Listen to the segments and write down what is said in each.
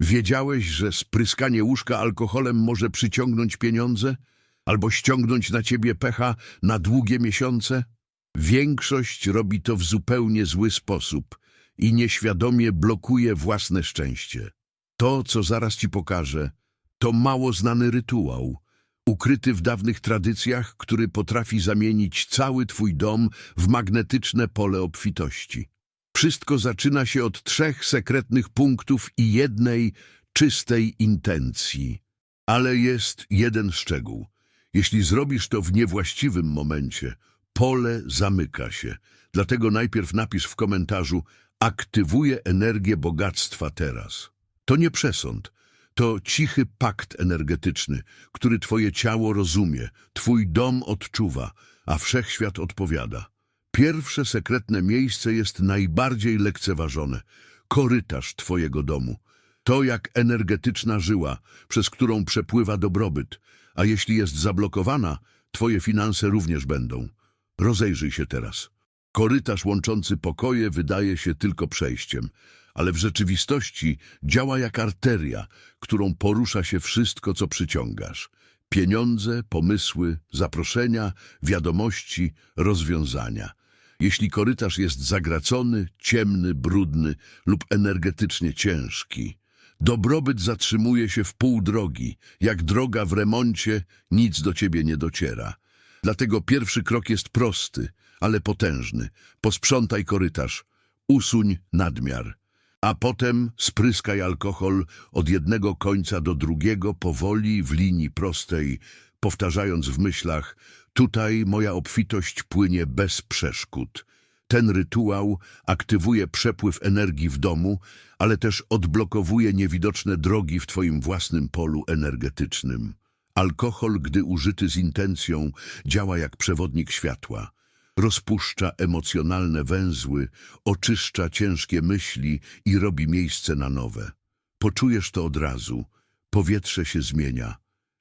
Wiedziałeś, że spryskanie łóżka alkoholem może przyciągnąć pieniądze? Albo ściągnąć na ciebie pecha na długie miesiące? Większość robi to w zupełnie zły sposób i nieświadomie blokuje własne szczęście. To, co zaraz ci pokażę, to mało znany rytuał, ukryty w dawnych tradycjach, który potrafi zamienić cały twój dom w magnetyczne pole obfitości. Wszystko zaczyna się od trzech sekretnych punktów i jednej czystej intencji. Ale jest jeden szczegół. Jeśli zrobisz to w niewłaściwym momencie, pole zamyka się. Dlatego najpierw napisz w komentarzu aktywuję energię bogactwa teraz. To nie przesąd, to cichy pakt energetyczny, który twoje ciało rozumie, twój dom odczuwa, a wszechświat odpowiada. Pierwsze sekretne miejsce jest najbardziej lekceważone. Korytarz twojego domu. To jak energetyczna żyła, przez którą przepływa dobrobyt, a jeśli jest zablokowana, twoje finanse również będą. Rozejrzyj się teraz. Korytarz łączący pokoje wydaje się tylko przejściem, ale w rzeczywistości działa jak arteria, którą porusza się wszystko, co przyciągasz. Pieniądze, pomysły, zaproszenia, wiadomości, rozwiązania. Jeśli korytarz jest zagracony, ciemny, brudny lub energetycznie ciężki, dobrobyt zatrzymuje się w pół drogi. Jak droga w remoncie, nic do ciebie nie dociera. Dlatego pierwszy krok jest prosty, ale potężny. Posprzątaj korytarz, usuń nadmiar, a potem spryskaj alkohol od jednego końca do drugiego powoli w linii prostej, powtarzając w myślach tutaj moja obfitość płynie bez przeszkód. Ten rytuał aktywuje przepływ energii w domu, ale też odblokowuje niewidoczne drogi w twoim własnym polu energetycznym. Alkohol, gdy użyty z intencją, działa jak przewodnik światła. Rozpuszcza emocjonalne węzły, oczyszcza ciężkie myśli i robi miejsce na nowe. Poczujesz to od razu. Powietrze się zmienia,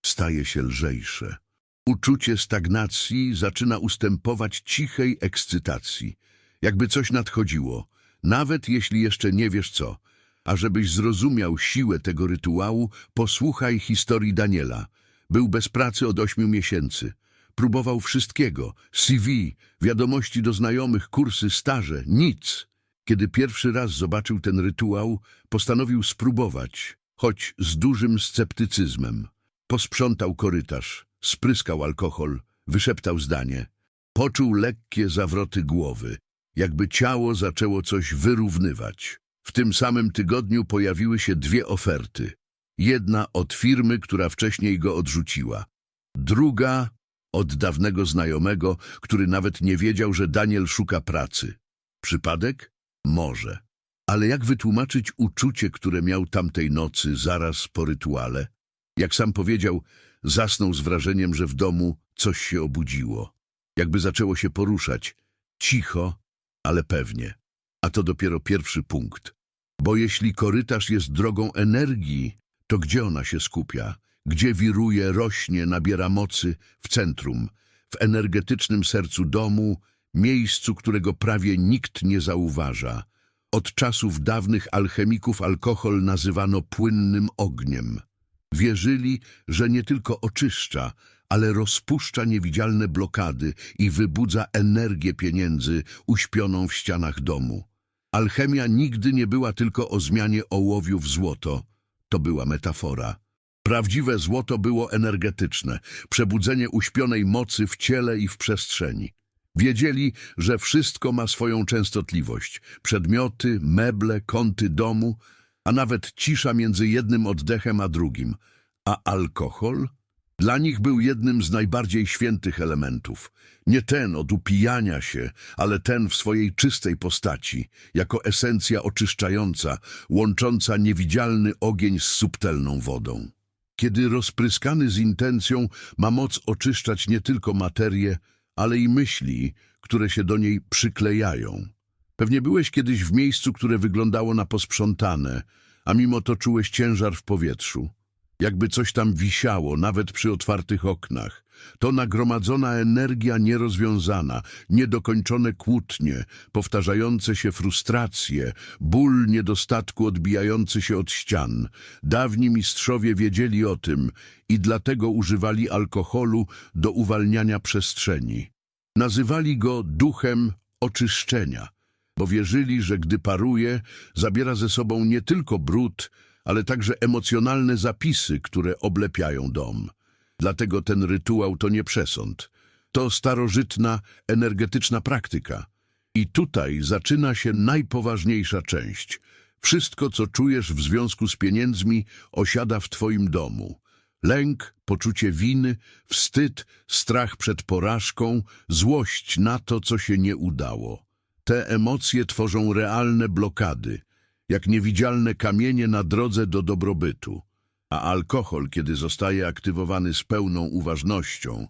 staje się lżejsze. Uczucie stagnacji zaczyna ustępować cichej ekscytacji, jakby coś nadchodziło, nawet jeśli jeszcze nie wiesz co. A żebyś zrozumiał siłę tego rytuału, posłuchaj historii Daniela. Był bez pracy od ośmiu miesięcy. Próbował wszystkiego. CV, wiadomości do znajomych, kursy, staże, nic. Kiedy pierwszy raz zobaczył ten rytuał, postanowił spróbować, choć z dużym sceptycyzmem. Posprzątał korytarz, spryskał alkohol, wyszeptał zdanie. Poczuł lekkie zawroty głowy, jakby ciało zaczęło coś wyrównywać. W tym samym tygodniu pojawiły się dwie oferty. Jedna od firmy, która wcześniej go odrzuciła. Druga od dawnego znajomego, który nawet nie wiedział, że Daniel szuka pracy. Przypadek? Może. Ale jak wytłumaczyć uczucie, które miał tamtej nocy zaraz po rytuale? Jak sam powiedział, zasnął z wrażeniem, że w domu coś się obudziło. Jakby zaczęło się poruszać. Cicho, ale pewnie. A to dopiero pierwszy punkt. Bo jeśli korytarz jest drogą energii, to gdzie ona się skupia? Gdzie wiruje, rośnie, nabiera mocy? W centrum, w energetycznym sercu domu, miejscu, którego prawie nikt nie zauważa. Od czasów dawnych alchemików alkohol nazywano płynnym ogniem. Wierzyli, że nie tylko oczyszcza, ale rozpuszcza niewidzialne blokady i wybudza energię pieniędzy uśpioną w ścianach domu. Alchemia nigdy nie była tylko o zmianie ołowiu w złoto. To była metafora. Prawdziwe złoto było energetyczne, przebudzenie uśpionej mocy w ciele i w przestrzeni. Wiedzieli, że wszystko ma swoją częstotliwość. Przedmioty, meble, kąty domu, a nawet cisza między jednym oddechem a drugim. A alkohol? Dla nich był jednym z najbardziej świętych elementów. Nie ten od upijania się, ale ten w swojej czystej postaci, jako esencja oczyszczająca, łącząca niewidzialny ogień z subtelną wodą. Kiedy rozpryskany z intencją ma moc oczyszczać nie tylko materię, ale i myśli, które się do niej przyklejają. Pewnie byłeś kiedyś w miejscu, które wyglądało na posprzątane, a mimo to czułeś ciężar w powietrzu. jakby coś tam wisiało, nawet przy otwartych oknach. To nagromadzona energia nierozwiązana, niedokończone kłótnie, powtarzające się frustracje, ból niedostatku odbijający się od ścian. Dawni mistrzowie wiedzieli o tym i dlatego używali alkoholu do uwalniania przestrzeni. Nazywali go duchem oczyszczenia, bo wierzyli, że gdy paruje, zabiera ze sobą nie tylko brud, ale także emocjonalne zapisy, które oblepiają dom. Dlatego ten rytuał to nie przesąd. To starożytna, energetyczna praktyka. I tutaj zaczyna się najpoważniejsza część. Wszystko, co czujesz w związku z pieniędzmi, osiada w twoim domu. Lęk, poczucie winy, wstyd, strach przed porażką, złość na to, co się nie udało. Te emocje tworzą realne blokady, jak niewidzialne kamienie na drodze do dobrobytu. A alkohol, kiedy zostaje aktywowany z pełną uważnością,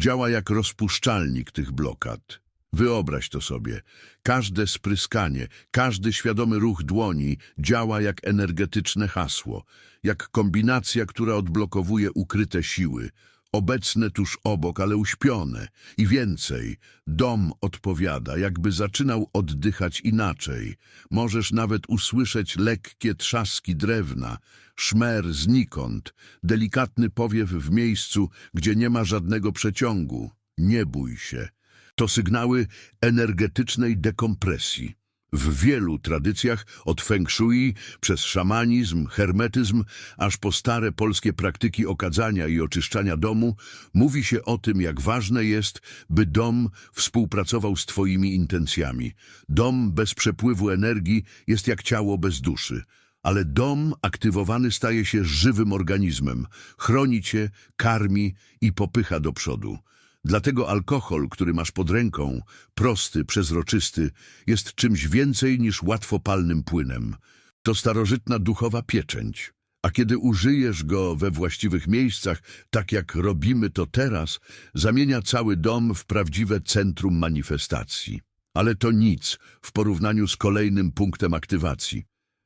działa jak rozpuszczalnik tych blokad. Wyobraź to sobie. Każde spryskanie, każdy świadomy ruch dłoni działa jak energetyczne hasło, jak kombinacja, która odblokowuje ukryte siły, obecne tuż obok, ale uśpione. I więcej, dom odpowiada, jakby zaczynał oddychać inaczej. Możesz nawet usłyszeć lekkie trzaski drewna, szmer znikąd, delikatny powiew w miejscu, gdzie nie ma żadnego przeciągu. Nie bój się. To sygnały energetycznej dekompresji. W wielu tradycjach, od feng shui, przez szamanizm, hermetyzm, aż po stare polskie praktyki okadzania i oczyszczania domu, mówi się o tym, jak ważne jest, by dom współpracował z twoimi intencjami. Dom bez przepływu energii jest jak ciało bez duszy. Ale dom aktywowany staje się żywym organizmem, chroni cię, karmi i popycha do przodu. Dlatego alkohol, który masz pod ręką, prosty, przezroczysty, jest czymś więcej niż łatwopalnym płynem. To starożytna duchowa pieczęć. A kiedy użyjesz go we właściwych miejscach, tak jak robimy to teraz, zamienia cały dom w prawdziwe centrum manifestacji. Ale to nic w porównaniu z kolejnym punktem aktywacji,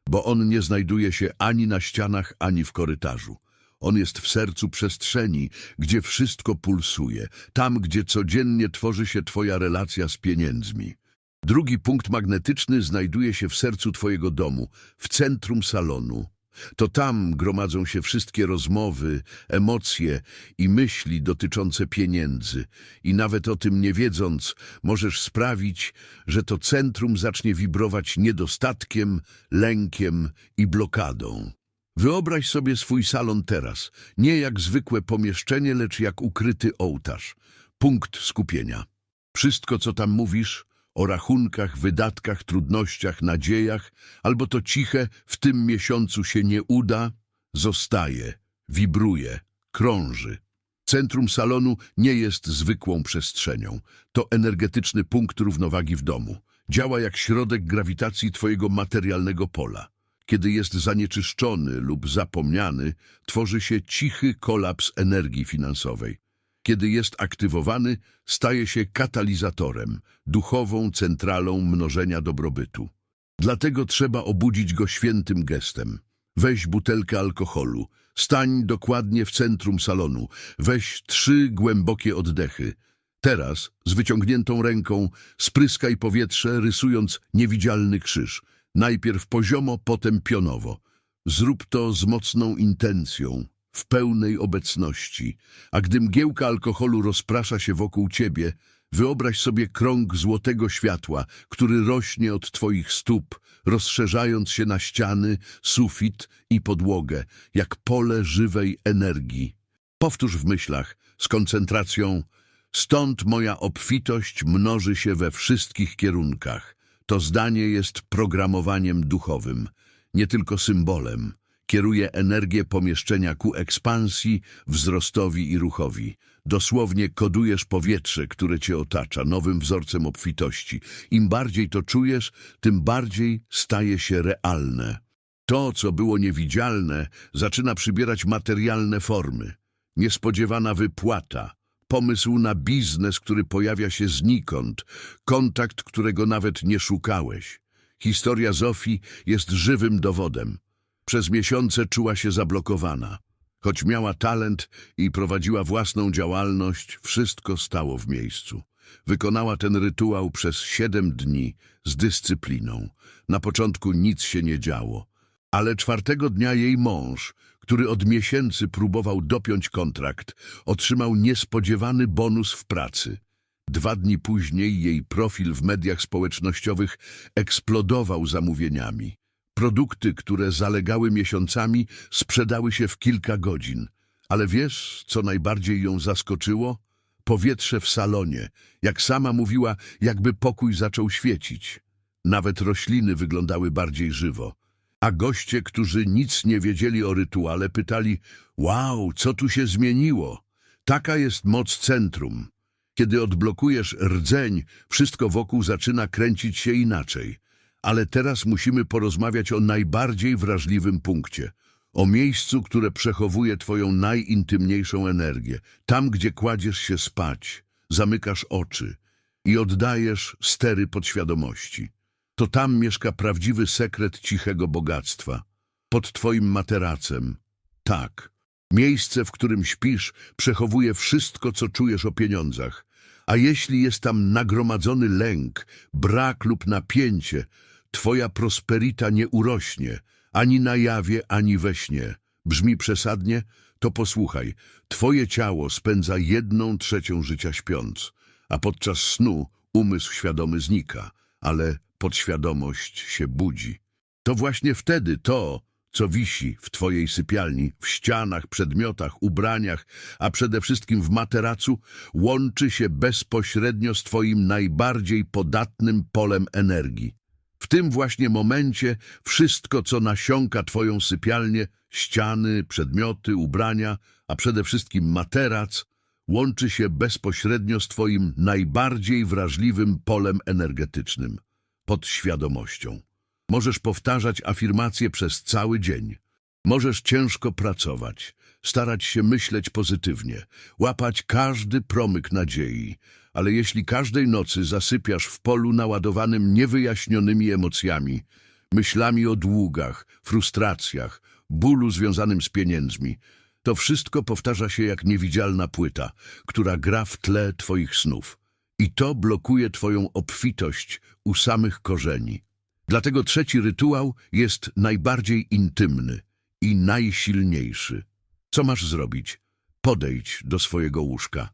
bo on nie znajduje się ani na ścianach, ani w korytarzu. On jest w sercu przestrzeni, gdzie wszystko pulsuje, tam, gdzie codziennie tworzy się Twoja relacja z pieniędzmi. Drugi punkt magnetyczny znajduje się w sercu Twojego domu, w centrum salonu. To tam gromadzą się wszystkie rozmowy, emocje i myśli dotyczące pieniędzy. I nawet o tym nie wiedząc, możesz sprawić, że to centrum zacznie wibrować niedostatkiem, lękiem i blokadą. Wyobraź sobie swój salon teraz, nie jak zwykłe pomieszczenie, lecz jak ukryty ołtarz, punkt skupienia. Wszystko, co tam mówisz, o rachunkach, wydatkach, trudnościach, nadziejach, albo to ciche, w tym miesiącu się nie uda, zostaje, wibruje, krąży. Centrum salonu nie jest zwykłą przestrzenią. To energetyczny punkt równowagi w domu. Działa jak środek grawitacji twojego materialnego pola. Kiedy jest zanieczyszczony lub zapomniany, tworzy się cichy kolaps energii finansowej. Kiedy jest aktywowany, staje się katalizatorem, duchową centralą mnożenia dobrobytu. Dlatego trzeba obudzić go świętym gestem. Weź butelkę alkoholu, stań dokładnie w centrum salonu, weź trzy głębokie oddechy. Teraz, z wyciągniętą ręką, spryskaj powietrze, rysując niewidzialny krzyż. Najpierw poziomo, potem pionowo. Zrób to z mocną intencją, w pełnej obecności. A gdy mgiełka alkoholu rozprasza się wokół ciebie, wyobraź sobie krąg złotego światła, który rośnie od twoich stóp, rozszerzając się na ściany, sufit i podłogę, jak pole żywej energii. Powtórz w myślach, z koncentracją, stąd moja obfitość mnoży się we wszystkich kierunkach. To zdanie jest programowaniem duchowym, nie tylko symbolem. Kieruje energię pomieszczenia ku ekspansji, wzrostowi i ruchowi. Dosłownie kodujesz powietrze, które cię otacza, nowym wzorcem obfitości. Im bardziej to czujesz, tym bardziej staje się realne. To, co było niewidzialne, zaczyna przybierać materialne formy. Niespodziewana wypłata, pomysł na biznes, który pojawia się znikąd, kontakt, którego nawet nie szukałeś. Historia Zofii jest żywym dowodem. Przez miesiące czuła się zablokowana. Choć miała talent i prowadziła własną działalność, wszystko stało w miejscu. Wykonała ten rytuał przez siedem dni z dyscypliną. Na początku nic się nie działo, ale czwartego dnia jej mąż, który od miesięcy próbował dopiąć kontrakt, otrzymał niespodziewany bonus w pracy. Dwa dni później jej profil w mediach społecznościowych eksplodował zamówieniami. Produkty, które zalegały miesiącami, sprzedały się w kilka godzin. Ale wiesz, co najbardziej ją zaskoczyło? Powietrze w salonie. Jak sama mówiła, jakby pokój zaczął świecić. Nawet rośliny wyglądały bardziej żywo. A goście, którzy nic nie wiedzieli o rytuale, pytali: Wow, co tu się zmieniło? Taka jest moc centrum. Kiedy odblokujesz rdzeń, wszystko wokół zaczyna kręcić się inaczej. Ale teraz musimy porozmawiać o najbardziej wrażliwym punkcie. O miejscu, które przechowuje twoją najintymniejszą energię. Tam, gdzie kładziesz się spać, zamykasz oczy i oddajesz stery podświadomości. To tam mieszka prawdziwy sekret cichego bogactwa. Pod twoim materacem. Tak. Miejsce, w którym śpisz, przechowuje wszystko, co czujesz o pieniądzach. A jeśli jest tam nagromadzony lęk, brak lub napięcie, twoja prosperita nie urośnie, ani na jawie, ani we śnie. Brzmi przesadnie? To posłuchaj. Twoje ciało spędza jedną trzecią życia śpiąc, a podczas snu umysł świadomy znika, ale podświadomość się budzi. To właśnie wtedy to, co wisi w twojej sypialni, w ścianach, przedmiotach, ubraniach, a przede wszystkim w materacu, łączy się bezpośrednio z twoim najbardziej podatnym polem energii. W tym właśnie momencie wszystko, co nasiąka twoją sypialnię, ściany, przedmioty, ubrania, a przede wszystkim materac, łączy się bezpośrednio z twoim najbardziej wrażliwym polem energetycznym, podświadomością. Możesz powtarzać afirmacje przez cały dzień. Możesz ciężko pracować, starać się myśleć pozytywnie, łapać każdy promyk nadziei, ale jeśli każdej nocy zasypiasz w polu naładowanym niewyjaśnionymi emocjami, myślami o długach, frustracjach, bólu związanym z pieniędzmi, to wszystko powtarza się jak niewidzialna płyta, która gra w tle twoich snów. I to blokuje twoją obfitość u samych korzeni. Dlatego trzeci rytuał jest najbardziej intymny i najsilniejszy. Co masz zrobić? Podejdź do swojego łóżka.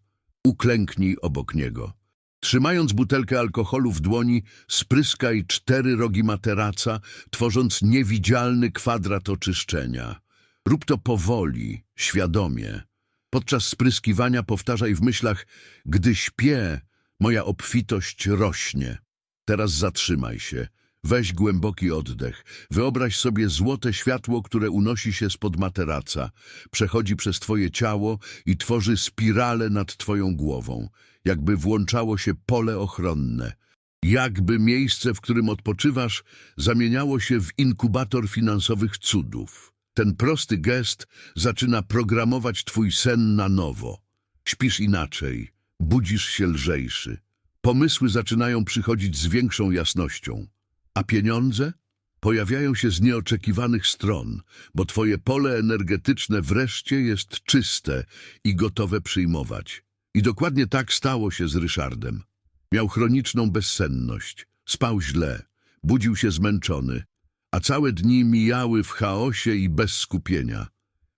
Uklęknij obok niego. Trzymając butelkę alkoholu w dłoni, spryskaj cztery rogi materaca, tworząc niewidzialny kwadrat oczyszczenia. Rób to powoli, świadomie. Podczas spryskiwania powtarzaj w myślach, gdy śpię, moja obfitość rośnie. Teraz zatrzymaj się. Weź głęboki oddech. Wyobraź sobie złote światło, które unosi się spod materaca, przechodzi przez twoje ciało i tworzy spiralę nad twoją głową, jakby włączało się pole ochronne. Jakby miejsce, w którym odpoczywasz, zamieniało się w inkubator finansowych cudów. Ten prosty gest zaczyna programować twój sen na nowo. Śpisz inaczej, budzisz się lżejszy. Pomysły zaczynają przychodzić z większą jasnością. A pieniądze? Pojawiają się z nieoczekiwanych stron, bo twoje pole energetyczne wreszcie jest czyste i gotowe przyjmować. I dokładnie tak stało się z Ryszardem. Miał chroniczną bezsenność, spał źle, budził się zmęczony, a całe dni mijały w chaosie i bez skupienia.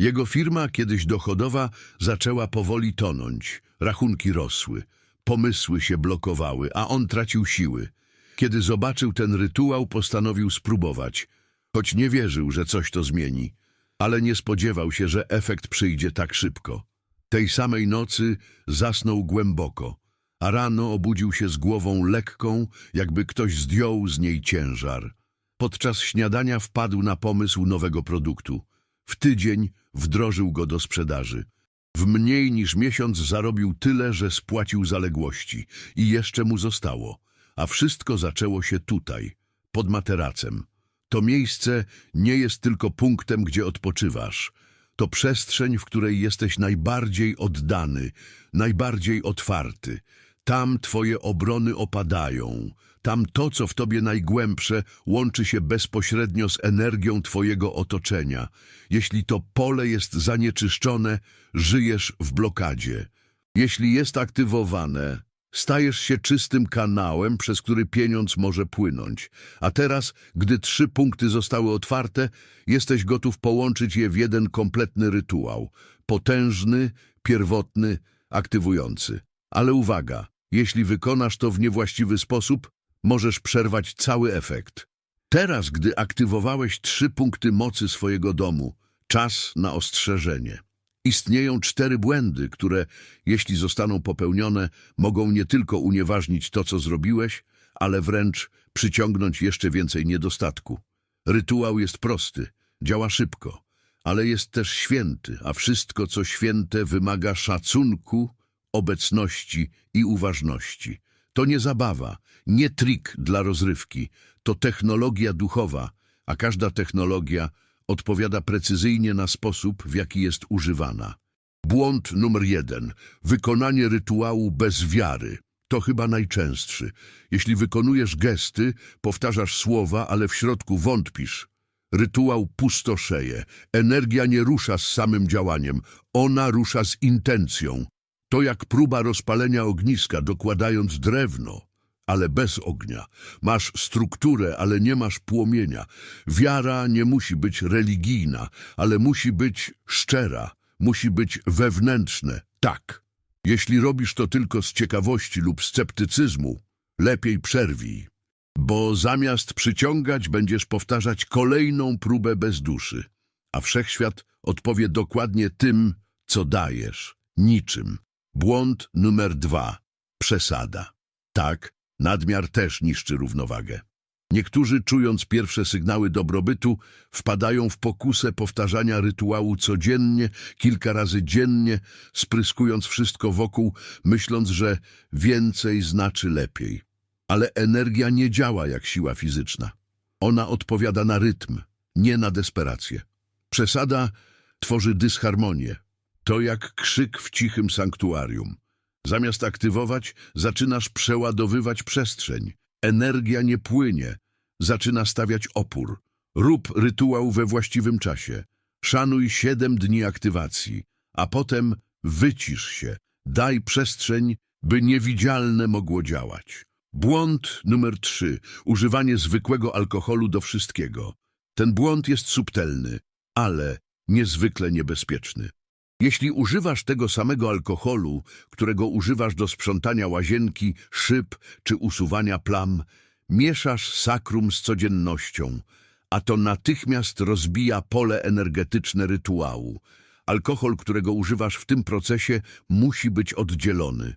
Jego firma, kiedyś dochodowa, zaczęła powoli tonąć, rachunki rosły, pomysły się blokowały, a on tracił siły. Kiedy zobaczył ten rytuał, postanowił spróbować, choć nie wierzył, że coś to zmieni, ale nie spodziewał się, że efekt przyjdzie tak szybko. Tej samej nocy zasnął głęboko, a rano obudził się z głową lekką, jakby ktoś zdjął z niej ciężar. Podczas śniadania wpadł na pomysł nowego produktu. W tydzień wdrożył go do sprzedaży. W mniej niż miesiąc zarobił tyle, że spłacił zaległości i jeszcze mu zostało. A wszystko zaczęło się tutaj, pod materacem. To miejsce nie jest tylko punktem, gdzie odpoczywasz. To przestrzeń, w której jesteś najbardziej oddany, najbardziej otwarty. Tam twoje obrony opadają, Tam to, co w tobie najgłębsze, łączy się bezpośrednio z energią twojego otoczenia. Jeśli to pole jest zanieczyszczone, żyjesz w blokadzie. Jeśli jest aktywowane, stajesz się czystym kanałem, przez który pieniądz może płynąć. A teraz, gdy trzy punkty zostały otwarte, jesteś gotów połączyć je w jeden kompletny rytuał. Potężny, pierwotny, aktywujący. Ale uwaga, jeśli wykonasz to w niewłaściwy sposób, możesz przerwać cały efekt. Teraz, gdy aktywowałeś trzy punkty mocy swojego domu, czas na ostrzeżenie. Istnieją cztery błędy, które, jeśli zostaną popełnione, mogą nie tylko unieważnić to, co zrobiłeś, ale wręcz przyciągnąć jeszcze więcej niedostatku. Rytuał jest prosty, działa szybko, ale jest też święty, a wszystko, co święte, wymaga szacunku, obecności i uważności. To nie zabawa, nie trik dla rozrywki, to technologia duchowa, a każda technologia odpowiada precyzyjnie na sposób, w jaki jest używana. Błąd numer jeden. Wykonanie rytuału bez wiary. To chyba najczęstszy. Jeśli wykonujesz gesty, powtarzasz słowa, ale w środku wątpisz. Rytuał pustoszeje. Energia nie rusza z samym działaniem. Ona rusza z intencją. To jak próba rozpalenia ogniska, dokładając drewno, ale bez ognia. Masz strukturę, ale nie masz płomienia. Wiara nie musi być religijna, ale musi być szczera, musi być wewnętrzne. Tak. Jeśli robisz to tylko z ciekawości lub sceptycyzmu, lepiej przerwij. Bo zamiast przyciągać, będziesz powtarzać kolejną próbę bez duszy. A wszechświat odpowie dokładnie tym, co dajesz. Niczym. Błąd numer dwa. Przesada. Tak, nadmiar też niszczy równowagę. Niektórzy, czując pierwsze sygnały dobrobytu, wpadają w pokusę powtarzania rytuału codziennie, kilka razy dziennie, spryskując wszystko wokół, myśląc, że więcej znaczy lepiej. Ale energia nie działa jak siła fizyczna. Ona odpowiada na rytm, nie na desperację. Przesada tworzy dysharmonię. To jak krzyk w cichym sanktuarium. Zamiast aktywować, zaczynasz przeładowywać przestrzeń. Energia nie płynie, zaczyna stawiać opór. Rób rytuał we właściwym czasie. Szanuj siedem dni aktywacji, a potem wycisz się. Daj przestrzeń, by niewidzialne mogło działać. Błąd numer trzy. Używanie zwykłego alkoholu do wszystkiego. Ten błąd jest subtelny, ale niezwykle niebezpieczny. Jeśli używasz tego samego alkoholu, którego używasz do sprzątania łazienki, szyb czy usuwania plam, mieszasz sakrum z codziennością, a to natychmiast rozbija pole energetyczne rytuału. Alkohol, którego używasz w tym procesie, musi być oddzielony.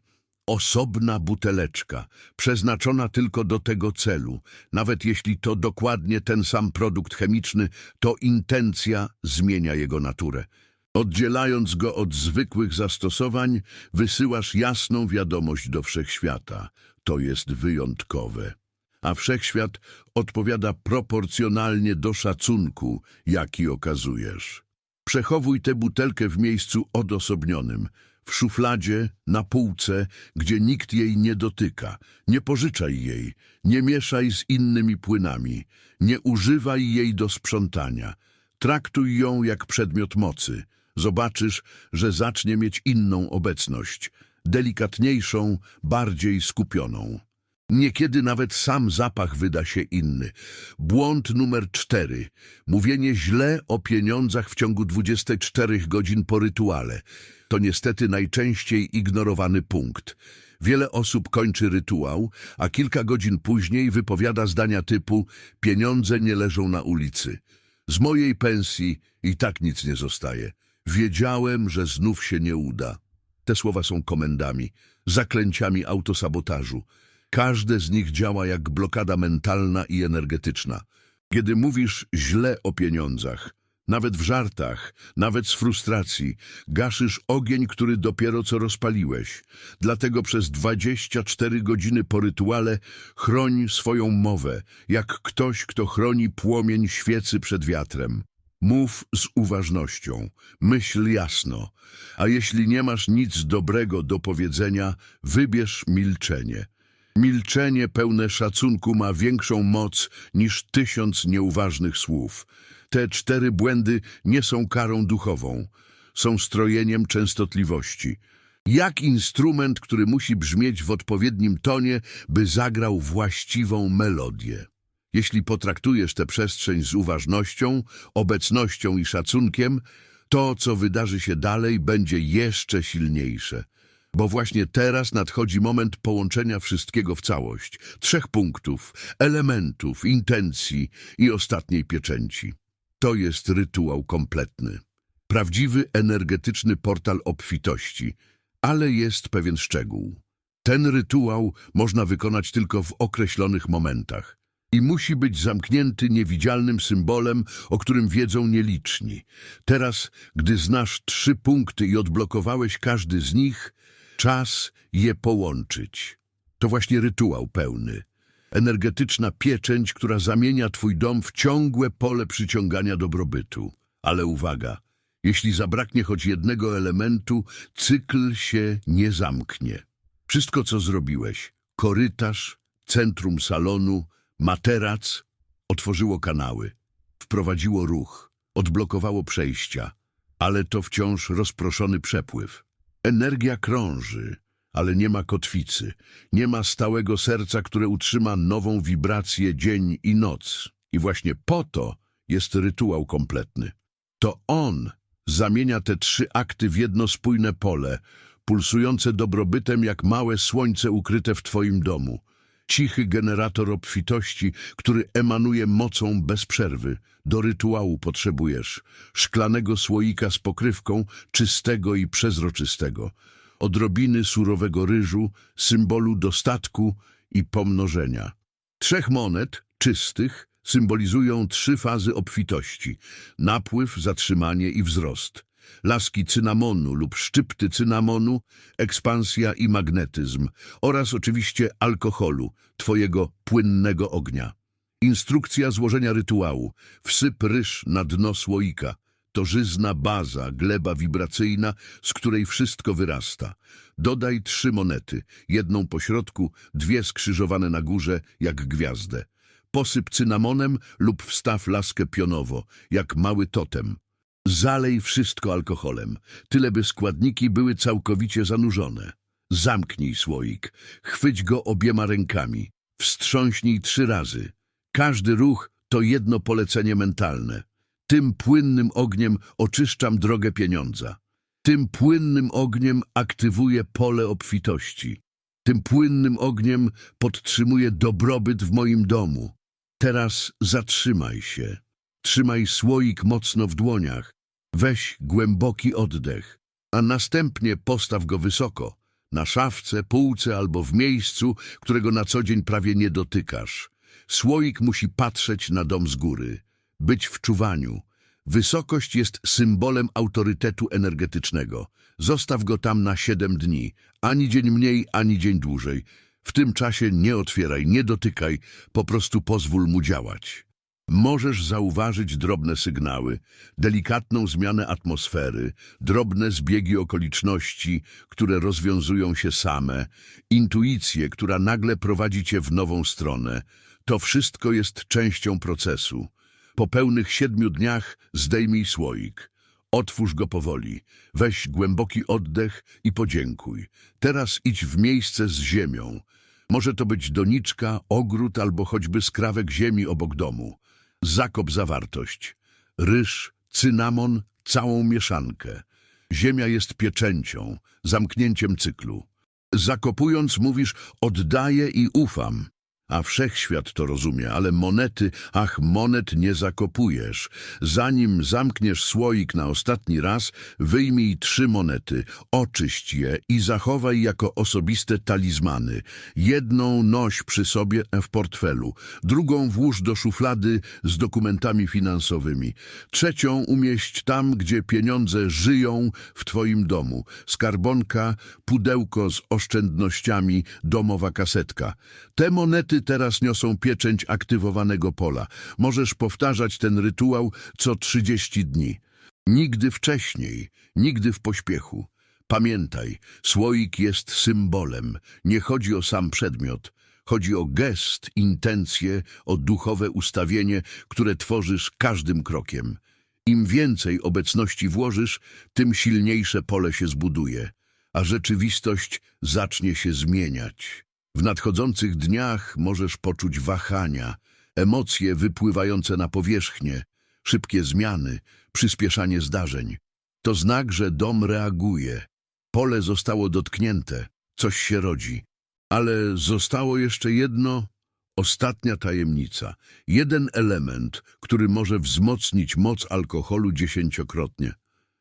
Osobna buteleczka, przeznaczona tylko do tego celu. Nawet jeśli to dokładnie ten sam produkt chemiczny, to intencja zmienia jego naturę. Oddzielając go od zwykłych zastosowań, wysyłasz jasną wiadomość do wszechświata. To jest wyjątkowe. A wszechświat odpowiada proporcjonalnie do szacunku, jaki okazujesz. Przechowuj tę butelkę w miejscu odosobnionym, w szufladzie, na półce, gdzie nikt jej nie dotyka. Nie pożyczaj jej, nie mieszaj z innymi płynami, nie używaj jej do sprzątania. Traktuj ją jak przedmiot mocy. Zobaczysz, że zacznie mieć inną obecność, delikatniejszą, bardziej skupioną. Niekiedy nawet sam zapach wyda się inny. Błąd numer cztery. Mówienie źle o pieniądzach w ciągu 24 godzin po rytuale. To niestety najczęściej ignorowany punkt. Wiele osób kończy rytuał, a kilka godzin później wypowiada zdania typu pieniądze nie leżą na ulicy. Z mojej pensji i tak nic nie zostaje. Wiedziałem, że znów się nie uda. Te słowa są komendami, zaklęciami autosabotażu. Każde z nich działa jak blokada mentalna i energetyczna. Kiedy mówisz źle o pieniądzach, nawet w żartach, nawet z frustracji, gaszysz ogień, który dopiero co rozpaliłeś. Dlatego przez 24 godziny po rytuale chroń swoją mowę, jak ktoś, kto chroni płomień świecy przed wiatrem. Mów z uważnością, myśl jasno, a jeśli nie masz nic dobrego do powiedzenia, wybierz milczenie. Milczenie pełne szacunku ma większą moc niż tysiąc nieuważnych słów. Te cztery błędy nie są karą duchową, są strojeniem częstotliwości. Jak instrument, który musi brzmieć w odpowiednim tonie, by zagrał właściwą melodię. Jeśli potraktujesz tę przestrzeń z uważnością, obecnością i szacunkiem, to, co wydarzy się dalej, będzie jeszcze silniejsze. Bo właśnie teraz nadchodzi moment połączenia wszystkiego w całość. Trzech punktów, elementów, intencji i ostatniej pieczęci. To jest rytuał kompletny. Prawdziwy energetyczny portal obfitości, ale jest pewien szczegół. Ten rytuał można wykonać tylko w określonych momentach i musi być zamknięty niewidzialnym symbolem, o którym wiedzą nieliczni. Teraz, gdy znasz trzy punkty i odblokowałeś każdy z nich, czas je połączyć. To właśnie rytuał pełny. Energetyczna pieczęć, która zamienia twój dom w ciągłe pole przyciągania dobrobytu. Ale uwaga, jeśli zabraknie choć jednego elementu, cykl się nie zamknie. Wszystko, co zrobiłeś, korytarz, centrum salonu, materac, otworzyło kanały, wprowadziło ruch, odblokowało przejścia, ale to wciąż rozproszony przepływ. Energia krąży, ale nie ma kotwicy, nie ma stałego serca, które utrzyma nową wibrację dzień i noc. I właśnie po to jest rytuał kompletny. To on zamienia te trzy akty w jedno spójne pole, pulsujące dobrobytem jak małe słońce ukryte w twoim domu. Cichy generator obfitości, który emanuje mocą bez przerwy. Do rytuału potrzebujesz szklanego słoika z pokrywką, czystego i przezroczystego, odrobiny surowego ryżu, symbolu dostatku i pomnożenia. Trzech monet, czystych, symbolizują trzy fazy obfitości – napływ, zatrzymanie i wzrost. Laski cynamonu lub szczypty cynamonu, ekspansja i magnetyzm oraz oczywiście alkoholu, twojego płynnego ognia. Instrukcja złożenia rytuału. Wsyp ryż na dno słoika. To żyzna baza, gleba wibracyjna, z której wszystko wyrasta. Dodaj trzy monety, jedną po środku, dwie skrzyżowane na górze, jak gwiazdę. Posyp cynamonem lub wstaw laskę pionowo, jak mały totem. Zalej wszystko alkoholem, tyle by składniki były całkowicie zanurzone. Zamknij słoik, chwyć go obiema rękami, wstrząśnij trzy razy. Każdy ruch to jedno polecenie mentalne. Tym płynnym ogniem oczyszczam drogę pieniądza. Tym płynnym ogniem aktywuję pole obfitości. Tym płynnym ogniem podtrzymuję dobrobyt w moim domu. Teraz zatrzymaj się. Trzymaj słoik mocno w dłoniach. Weź głęboki oddech, a następnie postaw go wysoko, na szafce, półce albo w miejscu, którego na co dzień prawie nie dotykasz. Słoik musi patrzeć na dom z góry, być w czuwaniu. Wysokość jest symbolem autorytetu energetycznego. Zostaw go tam na siedem dni, ani dzień mniej, ani dzień dłużej. W tym czasie nie otwieraj, nie dotykaj, po prostu pozwól mu działać. Możesz zauważyć drobne sygnały, delikatną zmianę atmosfery, drobne zbiegi okoliczności, które rozwiązują się same, intuicję, która nagle prowadzi cię w nową stronę. To wszystko jest częścią procesu. Po pełnych siedmiu dniach zdejmij słoik. Otwórz go powoli, weź głęboki oddech i podziękuj. Teraz idź w miejsce z ziemią. Może to być doniczka, ogród albo choćby skrawek ziemi obok domu. Zakop zawartość. Ryż, cynamon, całą mieszankę. Ziemia jest pieczęcią, zamknięciem cyklu. Zakopując mówisz oddaję i ufam. A wszechświat to rozumie, ale monety, ach, monet nie zakopujesz. Zanim zamkniesz słoik na ostatni raz, wyjmij trzy monety, oczyść je i zachowaj jako osobiste talizmany. Jedną noś przy sobie w portfelu, drugą włóż do szuflady z dokumentami finansowymi, trzecią umieść tam, gdzie pieniądze żyją w twoim domu. Skarbonka, pudełko z oszczędnościami, domowa kasetka. Te monety teraz niosą pieczęć aktywowanego pola. Możesz powtarzać ten rytuał co 30 dni. Nigdy wcześniej, nigdy w pośpiechu. Pamiętaj, słoik jest symbolem, nie chodzi o sam przedmiot. Chodzi o gest, intencje, o duchowe ustawienie, które tworzysz każdym krokiem. Im więcej obecności włożysz, tym silniejsze pole się zbuduje, a rzeczywistość zacznie się zmieniać. W nadchodzących dniach możesz poczuć wahania, emocje wypływające na powierzchnię, szybkie zmiany, przyspieszanie zdarzeń. To znak, że dom reaguje. Pole zostało dotknięte, coś się rodzi. Ale zostało jeszcze jedno, ostatnia tajemnica. Jeden element, który może wzmocnić moc alkoholu dziesięciokrotnie.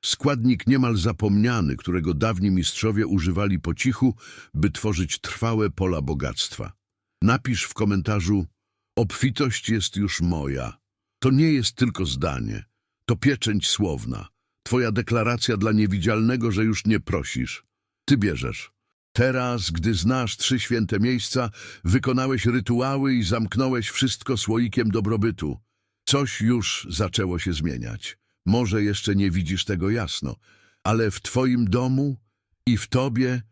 Składnik niemal zapomniany, którego dawni mistrzowie używali po cichu, by tworzyć trwałe pola bogactwa. Napisz w komentarzu Obfitość jest już moja. To nie jest tylko zdanie, to pieczęć słowna. Twoja deklaracja dla niewidzialnego, że już nie prosisz. Ty bierzesz. Teraz, gdy znasz trzy święte miejsca, wykonałeś rytuały i zamknąłeś wszystko słoikiem dobrobytu. Coś już zaczęło się zmieniać. Może jeszcze nie widzisz tego jasno, ale w Twoim domu i w Tobie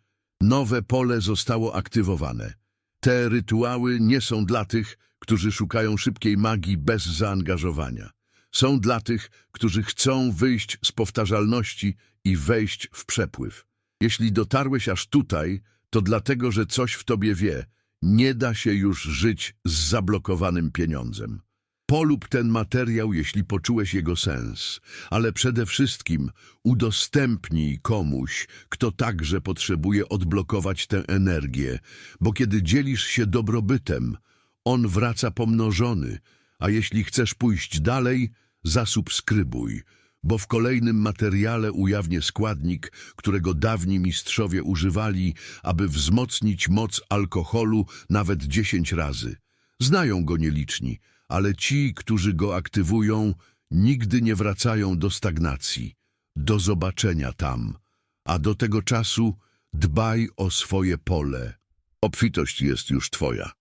nowe pole zostało aktywowane. Te rytuały nie są dla tych, którzy szukają szybkiej magii bez zaangażowania. Są dla tych, którzy chcą wyjść z powtarzalności i wejść w przepływ. Jeśli dotarłeś aż tutaj, to dlatego, że coś w tobie wie. Nie da się już żyć z zablokowanym pieniądzem. Polub ten materiał, jeśli poczułeś jego sens, ale przede wszystkim udostępnij komuś, kto także potrzebuje odblokować tę energię, bo kiedy dzielisz się dobrobytem, on wraca pomnożony, a jeśli chcesz pójść dalej, zasubskrybuj, bo w kolejnym materiale ujawnię składnik, którego dawni mistrzowie używali, aby wzmocnić moc alkoholu nawet 10 razy. Znają go nieliczni, ale ci, którzy go aktywują, nigdy nie wracają do stagnacji. Do zobaczenia tam. A do tego czasu dbaj o swoje pole. Obfitość jest już twoja.